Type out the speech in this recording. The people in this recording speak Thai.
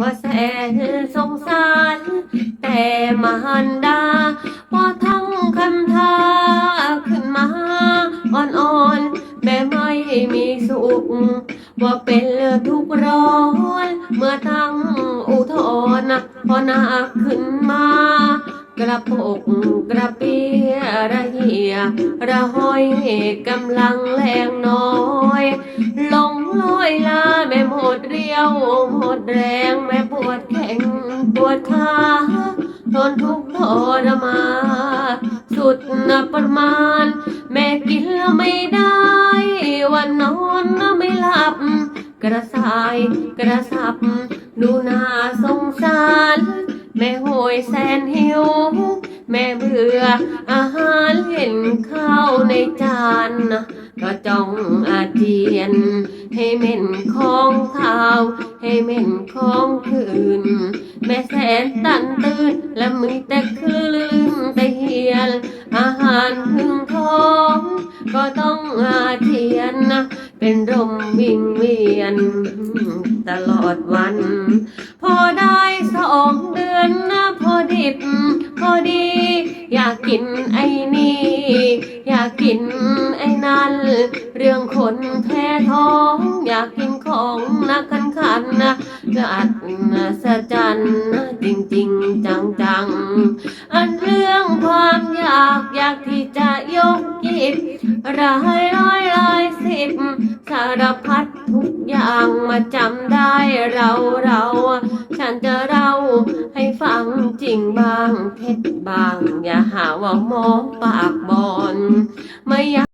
ว่าแสนสงสาร แต่มหันดาพอทั้งคำทาขึ้นมาอ่อนๆแม่ไม่มีสุข ว่าเป็นทุกร้อน เมื่อทั้งอุทธรณ์พอหนักขึ้นมากระปกกระเปียระเหียระห้อยกำลังแรงน้อย ลง อยลาแม่หมดเรียวหมดแรงแม่ปวดแข้งปวดขาทนทุกข์ทรมานสุดนับประมาณ แม่กินแล้วไม่ได้ วันนอนก็ไม่หลับ กระสายกระสับ ดูน่าสงสาร แม่โหยแสนหิว แม่เบื่ออาหารเห็นข้าวในจานก็จ้องอาเจียน ให้เหม็นของข้าว ให้เหม็นของคืน แม่แสนตันตื่น และมือแต่คืนลืมแต่เหียน อาหารถึงท้อง ก็ต้องอาเจียนนะเป็นลมวิ่งเวียน ตลอดวัน พอได้สองเดือนนะ ดิบพอดี อยากกินไอ้นี่ อยากกินไอ้นั่น เรื่องคนแพ้ท้อง อยากกินของนักขันขันนะจะอัดสะจันนะจริงจริงจังจังอันเรื่องความอยากอยากที่จะยกกิบรายร้อยราย สิบสารพัดทุกอย่างมาจำได้เราเรา ฉันจะเล่าให้ฟังจริงบางเท็จบาง อย่าหาว่ามอปากบอนไม่อยาก